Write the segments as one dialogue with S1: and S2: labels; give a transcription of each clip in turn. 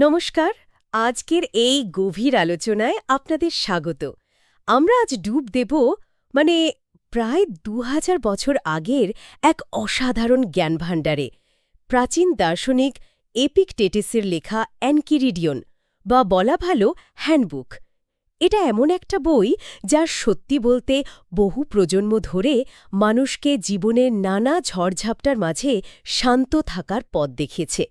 S1: নমস্কার, আজকের এই গভীর আলোচনায় আপনাদের স্বাগত। আমরা আজ ডুব দেব মানে প্রায় দু হাজার বছর আগের এক অসাধারণ জ্ঞানভাণ্ডারে, প্রাচীন দার্শনিক এপিকটেটিসের লেখা অ্যানকিরিডিয়ন বা বলা ভালো হ্যান্ডবুক। এটা এমন একটা বই যার সত্যি বলতে বহু প্রজন্ম ধরে মানুষকে জীবনের নানা ঝড়ঝাপটার মাঝে শান্ত থাকার পথ দেখিয়েছে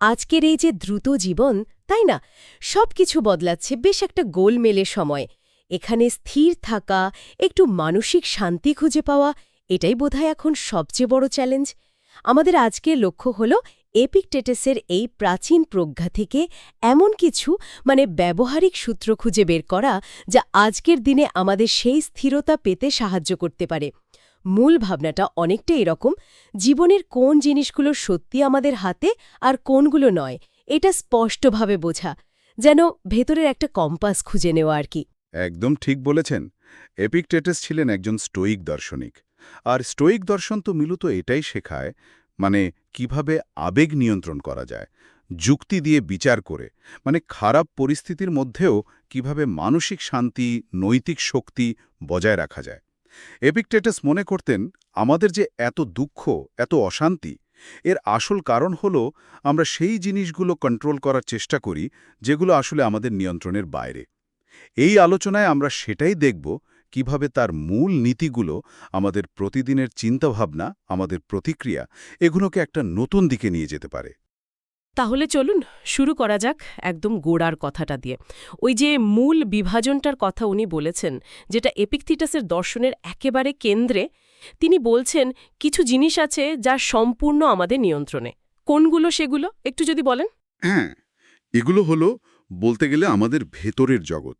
S1: আজকের এই যে দ্রুত জীবন, তাই না? সব কিছু বদলাচ্ছে বেশ একটা গোলমেলে সময়। এখানে স্থির থাকা, একটু মানসিক শান্তি খুঁজে পাওয়া, এটাই বোধহয় এখন সবচেয়ে বড় চ্যালেঞ্জ আমাদের আজকের লক্ষ্য হল এপিকটেটেসের এই প্রাচীন প্রজ্ঞা থেকে এমন কিছু মানে ব্যবহারিক সূত্র খুঁজে বের করা, যা আজকের দিনে আমাদের সেই স্থিরতা পেতে সাহায্য করতে পারে। মূল ভাবনাটা অনেকটা এরকম, জীবনের কোন জিনিসগুলো সত্যি আমাদের হাতে আর কোনগুলো নয়, এটা স্পষ্টভাবে বোঝা, যেন ভেতরের একটা কম্পাস খুঁজে নেওয়া আর কি।
S2: একদম ঠিক বলেছেন। এপিকটেটাস ছিলেন একজন স্টোয়িক দার্শনিক। আর স্টোয়িক দর্শন তো মূলত এটাই শেখায় মানে কীভাবে আবেগ নিয়ন্ত্রণ করা যায়, যুক্তি দিয়ে বিচার করে মানে খারাপ পরিস্থিতির মধ্যেও কীভাবে মানসিক শান্তি, নৈতিক শক্তি বজায় রাখা যায়। এপিকটেটাস মনে করতেন, আমাদের যে এত দুঃখ, এত অশান্তি, এর আসল কারণ হল আমরা সেই জিনিসগুলো কন্ট্রোল করার চেষ্টা করি, যেগুলো আসলে আমাদের নিয়ন্ত্রণের বাইরে। এই আলোচনায় আমরা সেটাই দেখব, কীভাবে তার মূল নীতিগুলো, আমাদের প্রতিদিনের চিন্তাভাবনা, আমাদের প্রতিক্রিয়া, এগুলোকে একটা নতুন দিকে নিয়ে যেতে পারে।
S1: তাহলে চলুন শুরু করা যাক একদম গোড়ার কথাটা দিয়ে। ওই যে মূল বিভাজনটার কথা উনি বলেছেন, যেটা এপিকথিটাসের দর্শনের একেবারে কেন্দ্রে, তিনি বলছেন কিছু জিনিস আছে যা সম্পূর্ণ আমাদের নিয়ন্ত্রণে। কোনগুলো সেগুলো? একটু যদি বলেন।
S2: হ্যাঁ এগুলো হলো বলতে গেলে আমাদের ভেতরের জগৎ।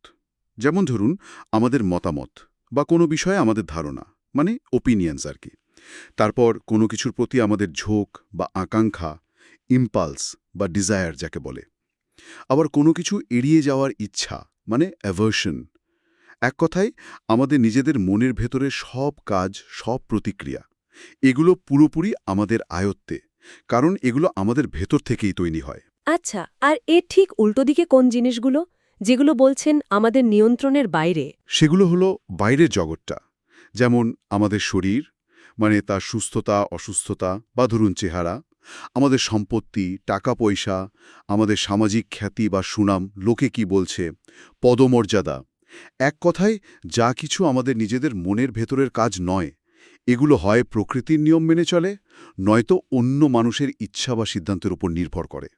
S2: যেমন ধরুন, আমাদের মতামত বা কোনো বিষয়ে আমাদের ধারণা মানে ওপিনিয়ন্স আর কি। তারপর কোনো কিছুর প্রতি আমাদের ঝোঁক বা আকাঙ্ক্ষা ইম্পালস বা ডিজায়ার যাকে বলে। আবার কোনো কিছু এড়িয়ে যাওয়ার ইচ্ছা মানে অ্যাভার্শন এক কথায় আমাদের নিজেদের মনের ভেতরে সব কাজ সব প্রতিক্রিয়া এগুলো পুরোপুরি আমাদের আয়ত্তে কারণ এগুলো আমাদের ভেতর থেকেই তৈরি হয়।
S1: আচ্ছা আর এর ঠিক উল্টো দিকে কোন জিনিসগুলো? যেগুলো বলছেন আমাদের নিয়ন্ত্রণের বাইরে।
S2: সেগুলো হলো বাইরের জগৎটা যেমন আমাদের শরীর মানে তার সুস্থতা অসুস্থতা বা ধরুন চেহারা আমাদের সম্পত্তি টাকা পয়সা আমাদের সামাজিক খ্যাতি বা সুনাম লোকে কি বলছে? পদমর্যাদা। এক কথায়, যা কিছু আমাদের নিজেদের মনের ভেতরের কাজ নয়, এগুলো হয় প্রকৃতির নিয়ম মেনে চলে, নয়তো অন্য মানুষের ইচ্ছা বা সিদ্ধান্তের উপর নির্ভর করে।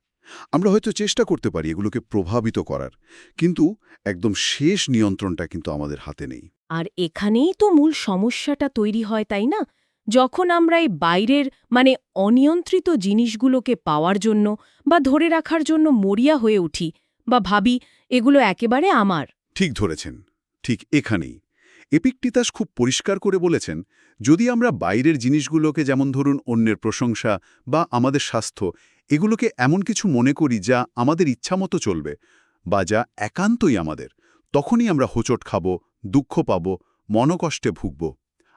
S2: আমরা হয়তো চেষ্টা করতে পারি এগুলোকে প্রভাবিত করার, কিন্তু একদম শেষ নিয়ন্ত্রণটা কিন্তু আমাদের হাতে নেই।
S1: আর এখানেই তো মূল সমস্যাটা তৈরি হয়, তাই না? যখন আমরা এই বাইরের মানে অনিয়ন্ত্রিত জিনিসগুলোকে পাওয়ার জন্য বা ধরে রাখার জন্য মরিয়া হয়ে উঠি বা ভাবি, এগুলো একেবারে আমার।
S2: ঠিক ধরেছেন, ঠিক এখানেই। এপিকটিতাস খুব পরিষ্কার করে বলেছেন, যদি আমরা বাইরের জিনিসগুলোকে যেমন ধরুন অন্যের প্রশংসা বা আমাদের স্বাস্থ্য, এগুলোকে এমন কিছু মনে করি যা আমাদের ইচ্ছামতো চলবে বা যা একান্তই আমাদের, তখনই আমরা হোঁচট খাব, দুঃখ পাব, মনকষ্টে ভুগব।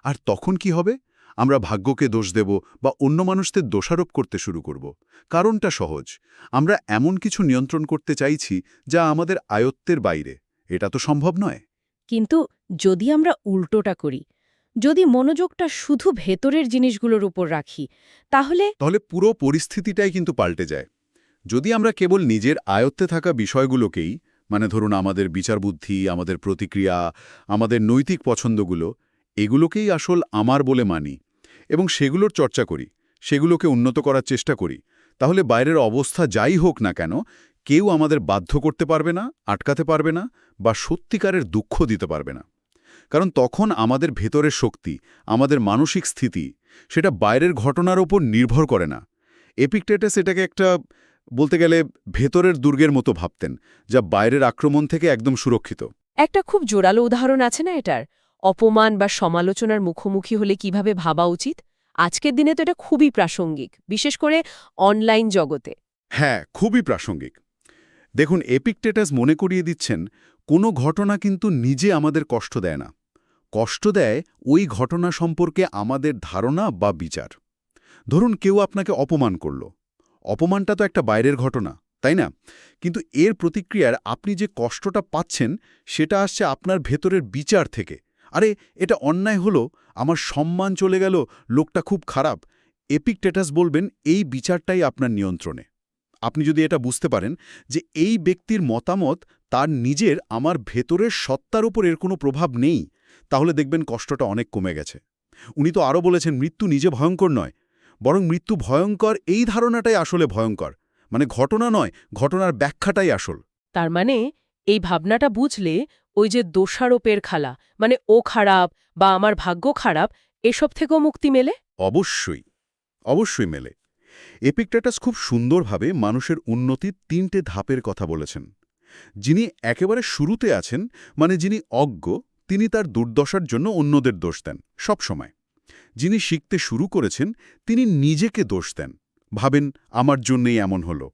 S2: আর তখন কি হবে? আমরা ভাগ্যকে দোষ দেব বা অন্য মানুষদের দোষারোপ করতে শুরু করব। কারণটা সহজ। আমরা এমন কিছু নিয়ন্ত্রণ করতে চাইছি যা আমাদের আয়ত্তের বাইরে। এটা তো সম্ভব নয়।
S1: কিন্তু যদি আমরা উল্টোটা করি যদি মনোযোগটা শুধু ভেতরের জিনিসগুলোর উপর রাখি তাহলে
S2: তাহলে পুরো পরিস্থিতিটাই কিন্তু পাল্টে যায়। যদি আমরা কেবল নিজের আয়ত্তে থাকা বিষয়গুলোকেই মানে ধরুন আমাদের বিচারবুদ্ধি আমাদের প্রতিক্রিয়া আমাদের নৈতিক পছন্দগুলো এগুলোকেই আসল আমার বলে মানি এবং সেগুলোর চর্চা করি, সেগুলোকে উন্নত করার চেষ্টা করি। তাহলে বাইরের অবস্থা যাই হোক না কেন, কেউ আমাদের বাধ্য করতে পারবে না, আটকাতে পারবে না বা সত্যিকারের দুঃখ দিতে পারবে না। কারণ তখন আমাদের ভেতরের শক্তি, আমাদের মানসিক স্থিতি, সেটা বাইরের ঘটনার ওপর নির্ভর করে না। এপিকটেটাস এটাকে একটা, বলতে গেলে ভেতরের দুর্গের মতো ভাবতেন, যা বাইরের আক্রমণ থেকে একদম সুরক্ষিত।
S1: একটা খুব জোরালো উদাহরণ আছে না এটার? অপমান বা সমালোচনার মুখোমুখি হলে কীভাবে ভাবা উচিত? আজকের দিনে তো এটা খুবই প্রাসঙ্গিক, বিশেষ করে অনলাইন জগতে।
S2: হ্যাঁ খুবই প্রাসঙ্গিক। দেখুন এপিকটেটাস মনে করিয়ে দিচ্ছেন, কোনো ঘটনা কিন্তু নিজে আমাদের কষ্ট দেয় না। কষ্ট দেয় ওই ঘটনা সম্পর্কে আমাদের ধারণা বা বিচার। ধরুন, কেউ আপনাকে অপমান করল। অপমানটা তো একটা বাইরের ঘটনা, তাই না? কিন্তু এর প্রতিক্রিয়ার আপনি যে কষ্টটা পাচ্ছেন, সেটা আসছে আপনার ভেতরের বিচার থেকে। আরে, এটা অন্যায় হলো, আমার সম্মান চলে গেল, লোকটা খুব খারাপ। এপিকটেটাস বলবেন, এই বিচারটাই আপনার নিয়ন্ত্রণে। আপনি যদি এটা বুঝতে পারেন যে এই ব্যক্তির মতামত তার নিজের, আমার ভেতরের সত্তার উপর এর কোনো প্রভাব নেই, তাহলে দেখবেন কষ্টটা অনেক কমে গেছে। উনি তো আরও বলেছেন, মৃত্যু নিজে ভয়ঙ্কর নয়, বরং মৃত্যু ভয়ঙ্কর এই ধারণাটাই আসলে ভয়ঙ্কর। মানে ঘটনা নয়, ঘটনার ব্যাখ্যাটাই আসল।
S1: তার মানে এই ভাবনাটা বুঝলে ওই যে দোষারোপের খালা মানে ও খারাপ বা আমার ভাগ্য খারাপ, এসব থেকেও মুক্তি মেলে?
S2: অবশ্যই অবশ্যই মেলে। এপিকটাটাস খুব সুন্দরভাবে মানুষের উন্নতির তিনটে ধাপের কথা বলেছেন। যিনি একেবারে শুরুতে আছেন মানে যিনি অজ্ঞ, তিনি তার দুর্দশার জন্য অন্যদের দোষ দেন সবসময় যিনি শিখতে শুরু করেছেন, তিনি নিজেকে দোষ দেন, ভাবেন, আমার জন্যই এমন হলো।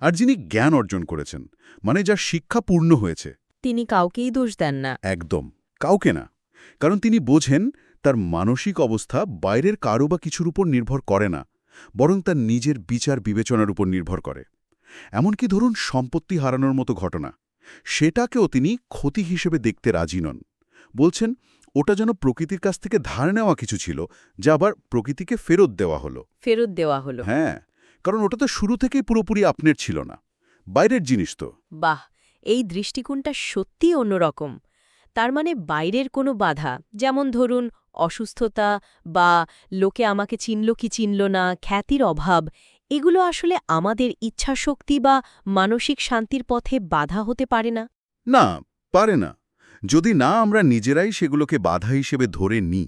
S2: আর যিনি জ্ঞান অর্জন করেছেন মানে যার শিক্ষা পূর্ণ হয়েছে
S1: তিনি কাউকেই দোষ দেন না।
S2: একদম। কাউকে না। কারণ তিনি বোঝেন তার মানসিক অবস্থা বাইরের কারও বা কিছুর উপর নির্ভর করে না বরং তার নিজের বিচার বিবেচনার উপর নির্ভর করে। এমনকি ধরুন সম্পত্তি হারানোর মতো ঘটনা। সেটাকেও তিনি ক্ষতি হিসেবে দেখতে রাজি নন। বলছেন ওটা যেন প্রকৃতির কাছ থেকে ধার নেওয়া কিছু ছিল যা আবার প্রকৃতিকে ফেরত দেওয়া হলো।
S1: ফেরত দেওয়া হলো।
S2: হ্যাঁ কারণ ওটা তো শুরু থেকেই পুরোপুরি আপনার ছিল না। বাইরের জিনিস তো।
S1: বাহ! এই দৃষ্টিকোণটা সত্যিই অন্যরকম। তার মানে বাইরের কোনো বাধা, যেমন ধরুন, অসুস্থতা বা লোকে আমাকে চিনল কি চিনল না, খ্যাতির অভাব, এগুলো আসলে আমাদের ইচ্ছাশক্তি বা মানসিক শান্তির পথে বাধা হতে পারে না।
S2: না, পারে না। যদি না, আমরা নিজেরাই সেগুলোকে বাধা হিসেবে ধরে নিই।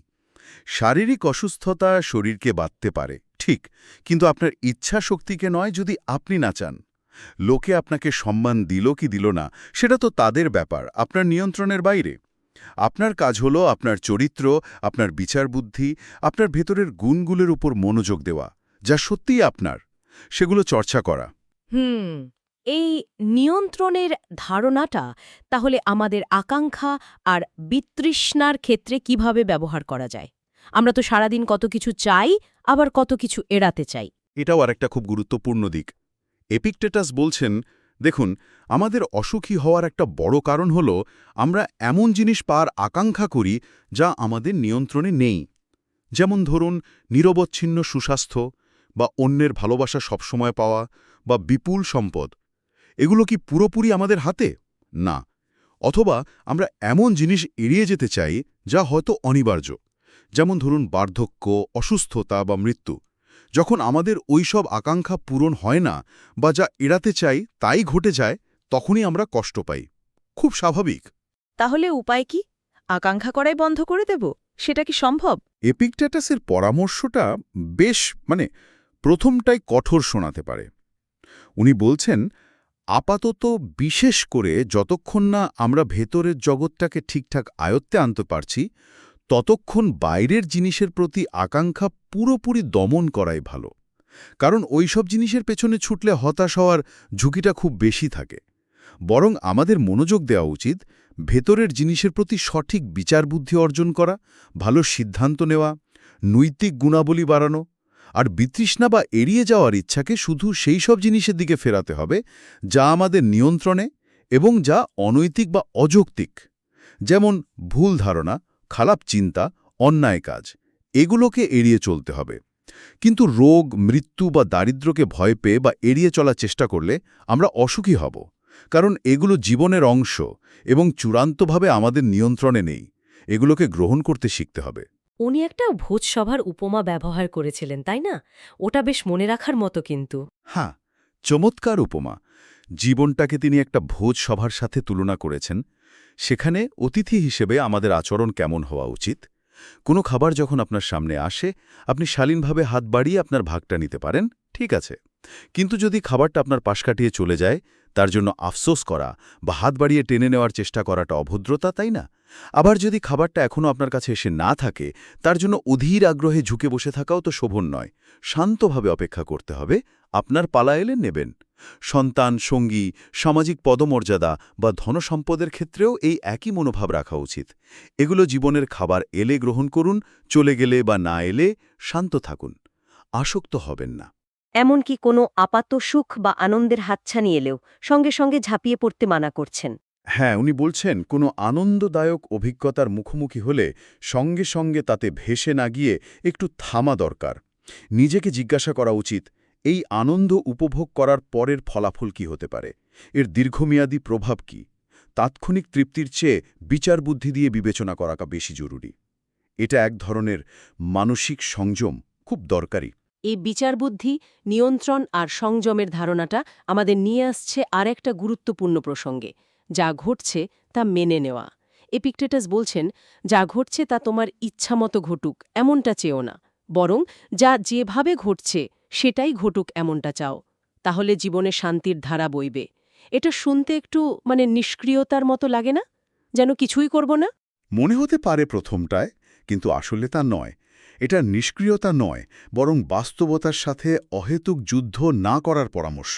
S2: শারীরিক অসুস্থতা শরীরকে বাঁধতে পারে, ঠিক, কিন্তু আপনার ইচ্ছা শক্তিকে নয় যদি আপনি না চান। লোকে আপনাকে সম্মান দিল কি দিল না সেটা তো তাদের ব্যাপার আপনার নিয়ন্ত্রণের বাইরে। আপনার কাজ হলো আপনার চরিত্র আপনার বিচার বুদ্ধি আপনার ভেতরের গুণগুলোর উপর মনোযোগ দেওয়া যা সত্যিই আপনার সেগুলো চর্চা করা।
S1: হুম এই নিয়ন্ত্রণের ধারণাটা তাহলে আমাদের আকাঙ্ক্ষা আর বিতৃষ্ণার ক্ষেত্রে কীভাবে ব্যবহার করা যায়? আমরা তো সারাদিন কত কিছু চাই আবার কত কিছু এড়াতে চাই।
S2: এটাও আরেকটা খুব গুরুত্বপূর্ণ দিক। এপিকটেটাস বলছেন, দেখুন, আমাদের অসুখী হওয়ার একটা বড় কারণ হল আমরা এমন জিনিস পাওয়ার আকাঙ্ক্ষা করি যা আমাদের নিয়ন্ত্রণে নেই। যেমন ধরুন, নিরবচ্ছিন্ন সুস্বাস্থ্য বা অন্যের ভালোবাসা সবসময় পাওয়া বা বিপুল সম্পদ। এগুলো কি পুরোপুরি আমাদের হাতে? না। অথবা আমরা এমন জিনিস এড়িয়ে যেতে চাই যা হয়তো অনিবার্য। যেমন ধরুন, বার্ধক্য, অসুস্থতা বা মৃত্যু। যখন আমাদের ওই সব আকাঙ্ক্ষা পূরণ হয় না বা যা এড়াতে চাই তাই ঘটে যায় তখনই আমরা কষ্ট পাই। খুব স্বাভাবিক।
S1: তাহলে উপায় কি? আকাঙ্ক্ষা করাই বন্ধ করে দেব? সেটা কি সম্ভব?
S2: এপিকটাটাসের পরামর্শটা বেশ মানে প্রথমটাই কঠোর শোনাতে পারে। উনি বলছেন আপাতত বিশেষ করে যতক্ষণ না আমরা ভেতরের জগৎটাকে ঠিকঠাক আয়ত্তে আনতে পারছি ততক্ষণ বাইরের জিনিসের প্রতি আকাঙ্ক্ষা পুরোপুরি দমন করাই ভালো। কারণ ওইসব জিনিসের পেছনে ছুটলে হতাশ হওয়ার ঝুঁকিটা খুব বেশি থাকে। বরং আমাদের মনোযোগ দেওয়া উচিত ভেতরের জিনিসের প্রতি সঠিক বিচার বুদ্ধি অর্জন করা, ভালো সিদ্ধান্ত নেওয়া, নৈতিক গুণাবলী বাড়ানো, আর বিতৃষ্ণা বা এড়িয়ে যাওয়ার ইচ্ছাকে শুধু সেই সব জিনিসের দিকে ফেরাতে হবে যা আমাদের নিয়ন্ত্রণে এবং যা অনৈতিক বা অযৌক্তিক। যেমন ভুল ধারণা খারাপ চিন্তা অন্যায় কাজ এগুলোকে এড়িয়ে চলতে হবে। কিন্তু রোগ মৃত্যু বা দারিদ্র্যকে ভয় পেয়ে বা এড়িয়ে চলার চেষ্টা করলে আমরা অসুখী হব। কারণ এগুলো জীবনের অংশ এবং চূড়ান্তভাবে আমাদের নিয়ন্ত্রণে নেই। এগুলোকে গ্রহণ করতে শিখতে হবে।
S1: উনি একটা ভোজসভার উপমা ব্যবহার করেছিলেন তাই না? ওটা বেশ মনে রাখার মতো কিন্তু।
S2: হ্যাঁ চমৎকার উপমা। জীবনটাকে তিনি একটা ভোজ সভার সাথে তুলনা করেছেন। সেখানে অতিথি হিসেবে আমাদের আচরণ কেমন হওয়া উচিত? কোনো খাবার যখন আপনার সামনে আসে, আপনি শালীনভাবে হাত বাড়িয়ে আপনার ভাগটা নিতে পারেন, ঠিক আছে। কিন্তু যদি খাবারটা আপনার পাশ কাটিয়ে চলে যায়, তার জন্য আফসোস করা বা হাত বাড়িয়ে টেনে নেওয়ার চেষ্টা করাটা অভদ্রতা, তাই না? আবার যদি খাবারটা এখনও আপনার কাছে এসে না থাকে, তার জন্য অধীর আগ্রহে ঝুঁকে বসে থাকাও তো শোভন নয়। শান্তভাবে অপেক্ষা করতে হবে, আপনার পালা এলে নেবেন। সন্তান সঙ্গী সামাজিক পদমর্যাদা বা ধনসম্পদের ক্ষেত্রেও এই একই মনোভাব রাখা উচিত। এগুলো জীবনের খাবার এলে গ্রহণ করুন চলে গেলে বা না এলে শান্ত থাকুন। আসক্ত হবেন না।
S1: এমনকি কোনো আপাত সুখ বা আনন্দের হাতছানি এলেও সঙ্গে সঙ্গে ঝাঁপিয়ে পড়তে মানা করছেন।
S2: হ্যাঁ উনি বলছেন কোনো আনন্দদায়ক অভিজ্ঞতার মুখোমুখি হলে সঙ্গে সঙ্গে তাতে ভেসে না গিয়ে একটু থামা দরকার। নিজেকে জিজ্ঞাসা করা উচিত এই আনন্দ উপভোগ করার পরের ফলাফল কি হতে পারে? এর দীর্ঘমেয়াদী প্রভাব কি? তাৎক্ষণিক তৃপ্তির চেয়ে বিচার বুদ্ধি দিয়ে বিবেচনা করাটা বেশি জরুরি। এটা এক ধরনের মানসিক সংযম খুব দরকারি।
S1: এই বিচারবুদ্ধি নিয়ন্ত্রণ আর সংযমের ধারণাটা আমাদের নিয়ে আসছে আর একটা গুরুত্বপূর্ণ প্রসঙ্গে, যা ঘটছে তা মেনে নেওয়া। এপিকটেটাস বলছেন, যা ঘটছে তা তোমার ইচ্ছামতো ঘটুক, এমনটা চেও না। বরং যা যেভাবে ঘটছে সেটাই ঘটুক এমনটা চাও, তাহলে জীবনে শান্তির ধারা বইবে। এটা শুনতে একটু মানে নিষ্ক্রিয়তার মতো লাগে না? যেন কিছুই করব না?
S2: মনে হতে পারে প্রথমটায়, কিন্তু আসলে তা নয়। এটা নিষ্ক্রিয়তা নয়, বরং বাস্তবতার সাথে অহেতুক যুদ্ধ না করার পরামর্শ।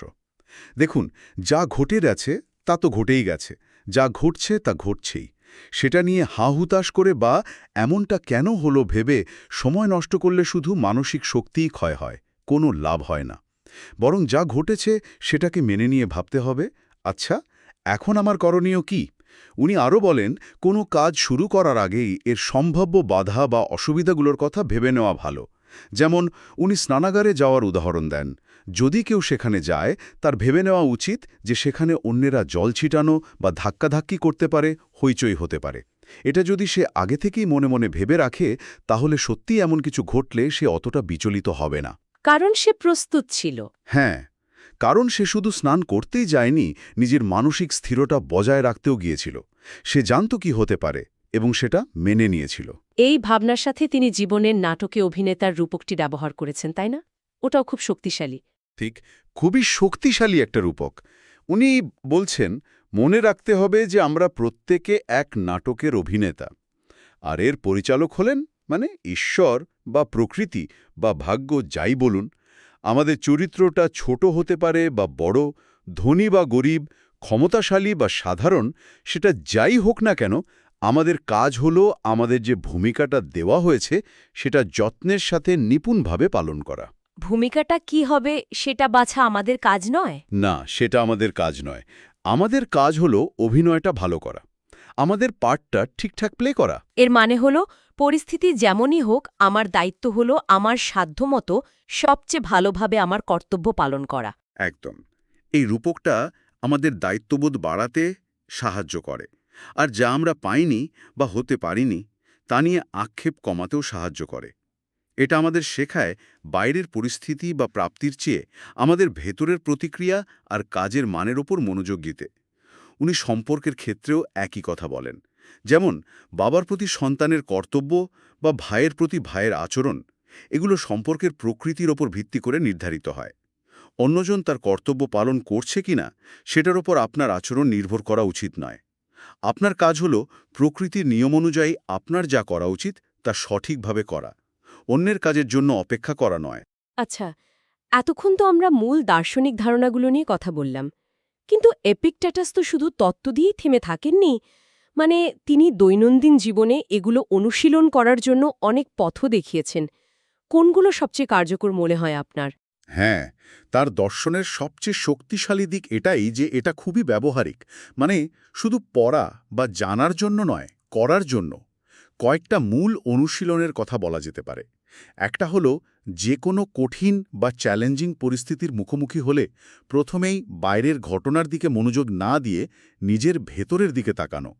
S2: দেখুন, যা ঘটে গেছে, তা তো ঘটেই গেছে। যা ঘটছে, তা ঘটছেই। সেটা নিয়ে হাহুতাশ করে বা এমনটা কেন হলো ভেবে সময় নষ্ট করলে শুধু মানসিক শক্তিই ক্ষয় হয়। কোনো লাভ হয় না। বরং যা ঘটেছে সেটাকে মেনে নিয়ে ভাবতে হবে। আচ্ছা এখন আমার করণীয় কি? উনি আরও বলেন, কোনো কাজ শুরু করার আগেই এর সম্ভাব্য বাধা বা অসুবিধাগুলোর কথা ভেবে নেওয়া ভালো। যেমন, উনি স্নানাগারে যাওয়ার উদাহরণ দেন। যদি কেউ সেখানে যায়, তার ভেবে নেওয়া উচিত যে সেখানে অন্যেরা জল ছিটানো বা ধাক্কাধাক্কি করতে পারে, হইচই হতে পারে। এটা যদি সে আগে থেকেই মনে মনে ভেবে রাখে, তাহলে সত্যি এমন কিছু ঘটলে সে অতটা বিচলিত হবে না।
S1: কারণ সে প্রস্তুত ছিল।
S2: হ্যাঁ কারণ সে শুধু স্নান করতেই যায়নি নিজের মানসিক স্থিরতা বজায় রাখতেও গিয়েছিল। সে জানত কি হতে পারে এবং সেটা মেনে নিয়েছিল।
S1: এই ভাবনার সাথে তিনি জীবনের নাটকে অভিনেতার রূপকটি ব্যবহার করেছেন তাই না? ওটাও খুব শক্তিশালী।
S2: ঠিক খুবই শক্তিশালী একটা রূপক। উনি বলছেন মনে রাখতে হবে যে আমরা প্রত্যেকে এক নাটকের অভিনেতা। আর এর পরিচালক হলেন মানে ঈশ্বর বা প্রকৃতি বা ভাগ্য যাই বলুন আমাদের চরিত্রটা ছোট হতে পারে বা বড় ধনী বা গরিব ক্ষমতাশালী বা সাধারণ সেটা যাই হোক না কেন আমাদের কাজ হলো আমাদের যে ভূমিকাটা দেওয়া হয়েছে সেটা যত্নের সাথে নিপুণভাবে পালন করা।
S1: ভূমিকাটা কি হবে সেটা বাছা আমাদের কাজ নয়?
S2: না সেটা আমাদের কাজ নয়। আমাদের কাজ হলো অভিনয়টা ভালো করা। আমাদের পার্টটা ঠিকঠাক প্লে করা।
S1: এর মানে হলো পরিস্থিতি যেমনই হোক, আমার দায়িত্ব হল আমার সাধ্যমতো সবচেয়ে ভালোভাবে আমার কর্তব্য পালন করা।
S2: একদম। এই রূপকটা আমাদের দায়িত্ববোধ বাড়াতে সাহায্য করে। আর যা আমরা পাইনি বা হতে পারিনি, তা নিয়ে আক্ষেপ কমাতেও সাহায্য করে। এটা আমাদের শেখায় বাইরের পরিস্থিতি বা প্রাপ্তির চেয়ে আমাদের ভেতরের প্রতিক্রিয়া আর কাজের মানের ওপর মনোযোগ দিতে। উনি সম্পর্কের ক্ষেত্রেও একই কথা বলেন। যেমন, বাবার প্রতি সন্তানের কর্তব্য বা ভাইয়ের প্রতি ভাইয়ের আচরণ, এগুলো সম্পর্কের প্রকৃতির ওপর ভিত্তি করে নির্ধারিত হয়। অন্যজন তার কর্তব্য পালন করছে কিনা, সেটার ওপর আপনার আচরণ নির্ভর করা উচিত নয়। আপনার কাজ হল প্রকৃতির নিয়ম অনুযায়ী আপনার যা করা উচিত, তা সঠিকভাবে করা। অন্যের কাজের জন্য অপেক্ষা করা নয়।
S1: আচ্ছা এতক্ষণ তো আমরা মূল দার্শনিক ধারণাগুলো নিয়ে কথা বললাম। কিন্তু এপিকট্যাটাস তো শুধু তত্ত্ব দিয়েই থেমে থাকেননি মানে তিনি দৈনন্দিন জীবনে এগুলো অনুশীলন করার জন্য অনেক পথও দেখিয়েছেন। কোনগুলো সবচেয়ে কার্যকর মনে হয় আপনার?
S2: হ্যাঁ তার দর্শনের সবচেয়ে শক্তিশালী দিক এটাই যে এটা খুবই ব্যবহারিক। মানে শুধু পড়া বা জানার জন্য নয়, করার জন্য। কয়েকটা মূল অনুশীলনের কথা বলা যেতে পারে। একটা হলো যে কোনো কঠিন বা চ্যালেঞ্জিং পরিস্থিতির মুখোমুখি হলে প্রথমেই বাইরের ঘটনার দিকে মনোযোগ না দিয়ে নিজের ভেতরের দিকে তাকানো।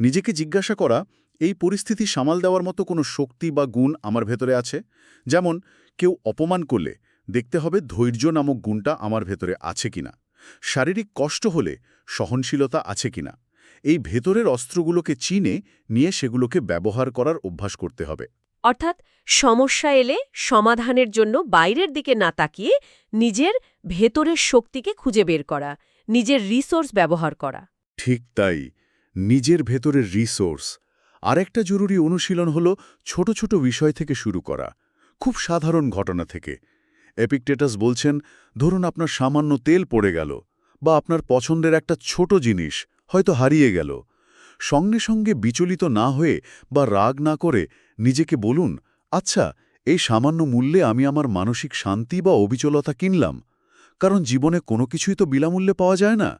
S2: নিজেকে জিজ্ঞাসা করা এই পরিস্থিতি সামাল দেওয়ার মতো কোনো শক্তি বা গুণ আমার ভেতরে আছে? যেমন কেউ অপমান করলে দেখতে হবে ধৈর্য নামক গুণটা আমার ভেতরে আছে কিনা। শারীরিক কষ্ট হলে সহনশীলতা আছে কিনা। এই ভেতরের অস্ত্রগুলোকে চিনে নিয়ে সেগুলোকে ব্যবহার করার অভ্যাস করতে হবে।
S1: অর্থাৎ সমস্যা এলে সমাধানের জন্য বাইরের দিকে না তাকিয়ে নিজের ভেতরের শক্তিকে খুঁজে বের করা নিজের রিসোর্স ব্যবহার করা।
S2: ঠিক তাই। নিজের ভেতরের রিসোর্স আরেকটা জরুরি অনুশীলন হল ছোট ছোট বিষয় থেকে শুরু করা। খুব সাধারণ ঘটনা থেকে। এপিকটেটাস বলছেন, ধরুন আপনার সামান্য তেল পড়ে গেল বা আপনার পছন্দের একটা ছোট জিনিস হয়তো হারিয়ে গেল। সঙ্গে সঙ্গে বিচলিত না হয়ে বা রাগ না করে নিজেকে বলুন আচ্ছা এই সামান্য মূল্যে আমি আমার মানসিক শান্তি বা অবিচলতা কিনলাম। কারণ জীবনে কোনো কিছুই তো বিনামূল্যে পাওয়া যায় না।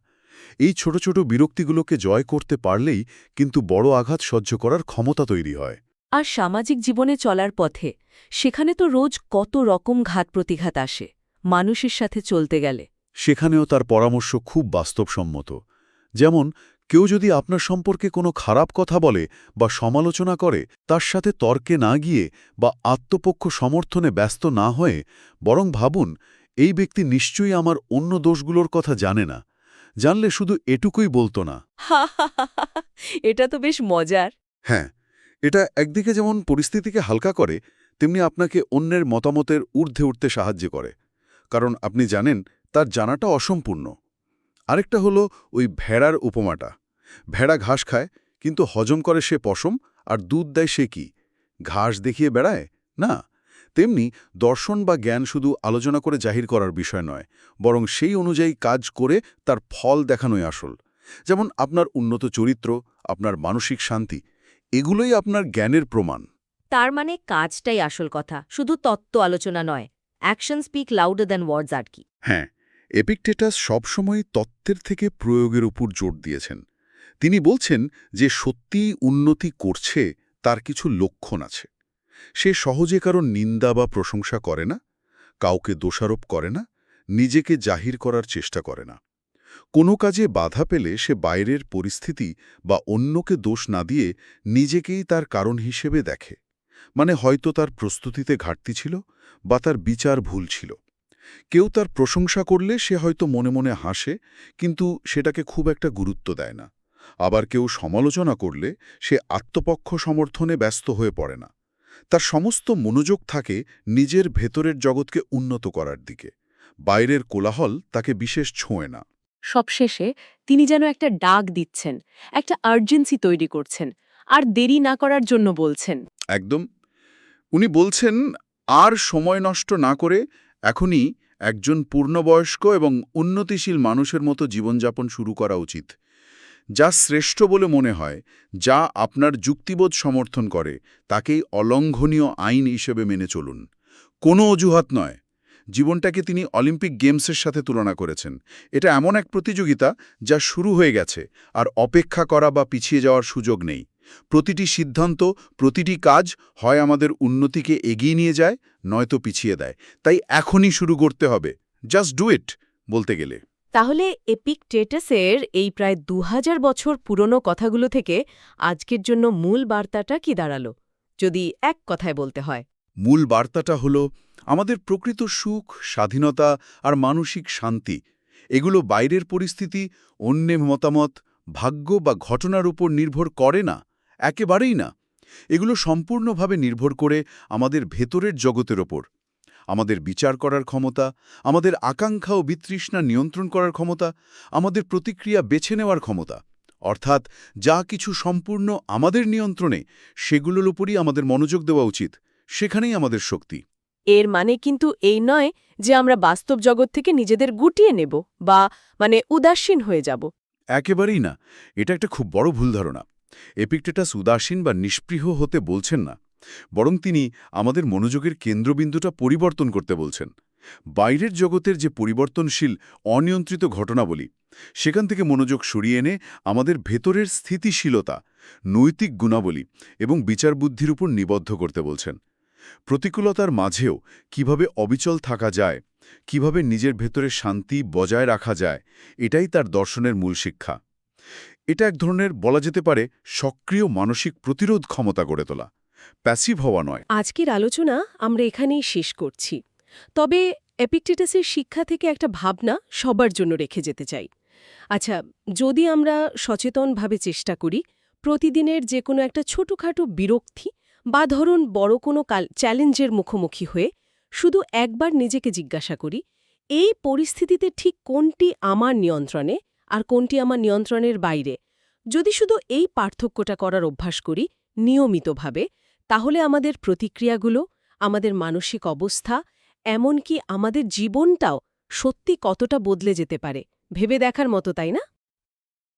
S2: এই ছোট ছোট বিরক্তিগুলোকে জয় করতে পারলেই কিন্তু বড় আঘাত সহ্য করার ক্ষমতা তৈরি হয়।
S1: আর সামাজিক জীবনে চলার পথে সেখানে তো রোজ কত রকম ঘাত প্রতিঘাত আসে মানুষের সাথে চলতে গেলে।
S2: সেখানেও তার পরামর্শ খুব বাস্তবসম্মত। যেমন কেউ যদি আপনার সম্পর্কে কোনো খারাপ কথা বলে বা সমালোচনা করে তার সাথে তর্কে না গিয়ে বা আত্মপক্ষ সমর্থনে ব্যস্ত না হয়ে বরং ভাবুন এই ব্যক্তি নিশ্চয়ই আমার অন্য দোষগুলোর কথা জানে না। জানলে শুধু এটুকুই বলতো না।
S1: এটা তো বেশ মজার।
S2: হ্যাঁ এটা একদিকে যেমন পরিস্থিতিকে হালকা করে তেমনি আপনাকে অন্যের মতামতের ঊর্ধ্বে উঠতে সাহায্য করে। কারণ আপনি জানেন তার জানাটা অসম্পূর্ণ। আরেকটা হলো ওই ভেড়ার উপমাটা। ভেড়া ঘাস খায় কিন্তু হজম করে সে পশম আর দুধ দেয় সে কি? ঘাস দেখিয়ে বেড়ায়? না। তেমনি দর্শন বা জ্ঞান শুধু আলোচনা করে জাহির করার বিষয় নয় বরং সেই অনুযায়ী কাজ করে তার ফল দেখানোই আসল। যেমন আপনার উন্নত চরিত্র আপনার মানসিক শান্তি এগুলোই আপনার জ্ঞানের প্রমাণ।
S1: তার মানে কাজটাই আসল কথা শুধু তত্ত্ব আলোচনা নয়। Action speak louder than words আর কি।
S2: হ্যাঁ এপিকটেটাস সবসময় তত্ত্বের থেকে প্রয়োগের উপর জোর দিয়েছেন। তিনি বলছেন যে সত্যিই উন্নতি করছে তার কিছু লক্ষণ আছে। সে সহজে কারও নিন্দা বা প্রশংসা করে না, কাউকে দোষারোপ করে না, নিজেকে জাহির করার চেষ্টা করে না। কোনো কাজে বাধা পেলে সে বাইরের পরিস্থিতি বা অন্যকে দোষ না দিয়ে নিজেকেই তার কারণ হিসেবে দেখে। মানে হয়তো তার প্রস্তুতিতে ঘাটতি ছিল বা তার বিচার ভুল ছিল। কেউ তার প্রশংসা করলে সে হয়তো মনে মনে হাসে, কিন্তু সেটাকে খুব একটা গুরুত্ব দেয় না। আবার কেউ সমালোচনা করলে সে আত্মপক্ষ সমর্থনে ব্যস্ত হয়ে পড়ে না। তার সমস্ত মনোযোগ থাকে নিজের ভেতরের জগৎকে উন্নত করার দিকে। বাইরের কোলাহল তাকে বিশেষ ছোঁয় না।
S1: সবশেষে তিনি যেন একটা ডাক দিচ্ছেন একটা আর্জেন্সি তৈরি করছেন আর দেরি না করার জন্য বলছেন।
S2: একদম। উনি বলছেন আর সময় নষ্ট না করে এখনই একজন পূর্ণবয়স্ক এবং উন্নতিশীল মানুষের মতো জীবনযাপন শুরু করা উচিত। যা শ্রেষ্ঠ বলে মনে হয়, যা আপনার যুক্তিবোধ সমর্থন করে, তাকেই অলঙ্ঘনীয় আইন হিসেবে মেনে চলুন। কোনো অজুহাত নয়। জীবনটাকে তিনি অলিম্পিক গেমসের সাথে তুলনা করেছেন। এটা এমন এক প্রতিযোগিতা যা শুরু হয়ে গেছে, আর অপেক্ষা করা বা পিছিয়ে যাওয়ার সুযোগ নেই। প্রতিটি সিদ্ধান্ত, প্রতিটি কাজ হয় আমাদের উন্নতিকে এগিয়ে নিয়ে যায়, নয়তো পিছিয়ে দেয়। তাই এখনই শুরু করতে হবে। জাস্ট ডু ইট বলতে গেলে।
S1: তাহলে এপিকটেটাসের এই প্রায় দু বছর পুরনো কথাগুলো থেকে আজকের জন্য মূল বার্তাটা কি দাঁড়াল? যদি এক কথায় বলতে হয়।
S2: মূল বার্তাটা হল, আমাদের প্রকৃত সুখ, স্বাধীনতা আর মানসিক শান্তি, এগুলো বাইরের পরিস্থিতি, অন্যের মতামত, ভাগ্য বা ঘটনার উপর নির্ভর করে না, একেবারেই না। এগুলো সম্পূর্ণভাবে নির্ভর করে আমাদের ভেতরের জগতের ওপর। আমাদের বিচার করার ক্ষমতা আমাদের আকাঙ্ক্ষা ও বিতৃষ্ণা নিয়ন্ত্রণ করার ক্ষমতা আমাদের প্রতিক্রিয়া বেছে নেওয়ার ক্ষমতা। অর্থাৎ যা কিছু সম্পূর্ণ আমাদের নিয়ন্ত্রণে সেগুলোর উপরই আমাদের মনোযোগ দেওয়া উচিত সেখানেই আমাদের শক্তি।
S1: এর মানে কিন্তু এই নয় যে আমরা বাস্তব জগৎ থেকে নিজেদের গুটিয়ে নেব বা মানে উদাসীন হয়ে যাব।
S2: একেবারেই না এটা একটা খুব বড় ভুল ধারণা। এপিকটেটাস উদাসীন বা নিষ্পৃহ হতে বলছেন না। বরং তিনি আমাদের মনোযোগের কেন্দ্রবিন্দুটা পরিবর্তন করতে বলছেন। বাইরের জগতের যে পরিবর্তনশীল, অনিয়ন্ত্রিত ঘটনাবলী, সেখান থেকে মনোযোগ সরিয়ে এনে আমাদের ভেতরের স্থিতিশীলতা, নৈতিক গুণাবলী এবং বিচার বুদ্ধির উপর নিবদ্ধ করতে বলছেন। প্রতিকূলতার মাঝেও কীভাবে অবিচল থাকা যায়, কীভাবে নিজের ভেতরে শান্তি বজায় রাখা যায়, এটাই তার দর্শনের মূল শিক্ষা। এটা এক ধরনের বলা যেতে পারে সক্রিয় মানসিক প্রতিরোধ ক্ষমতা গড়ে তোলা। প্যাসিভ হওয়া নয়।
S3: আজকের আলোচনা আমরা এখানেই শেষ করছি। তবে এপিকটেটাসের শিক্ষা থেকে একটা ভাবনা সবার জন্য রেখে যেতে চাই। আচ্ছা যদি আমরা সচেতনভাবে চেষ্টা করি, প্রতিদিনের যে কোনো একটা ছোটখাটো বিরক্তি বা ধরুন বড় কোনো চ্যালেঞ্জের মুখোমুখি হয়ে শুধু একবার নিজেকে জিজ্ঞাসা করি, এই পরিস্থিতিতে ঠিক কোনটি আমার নিয়ন্ত্রণে আর কোনটি আমার নিয়ন্ত্রণের বাইরে? যদি শুধু এই পার্থক্যটা করার অভ্যাস করি, নিয়মিতভাবে তাহলে আমাদের প্রতিক্রিয়াগুলো, আমাদের মানসিক অবস্থা, এমনকি আমাদের জীবনটাও সত্যি কতটা বদলে যেতে পারে, ভেবে দেখার মতো, তাই না?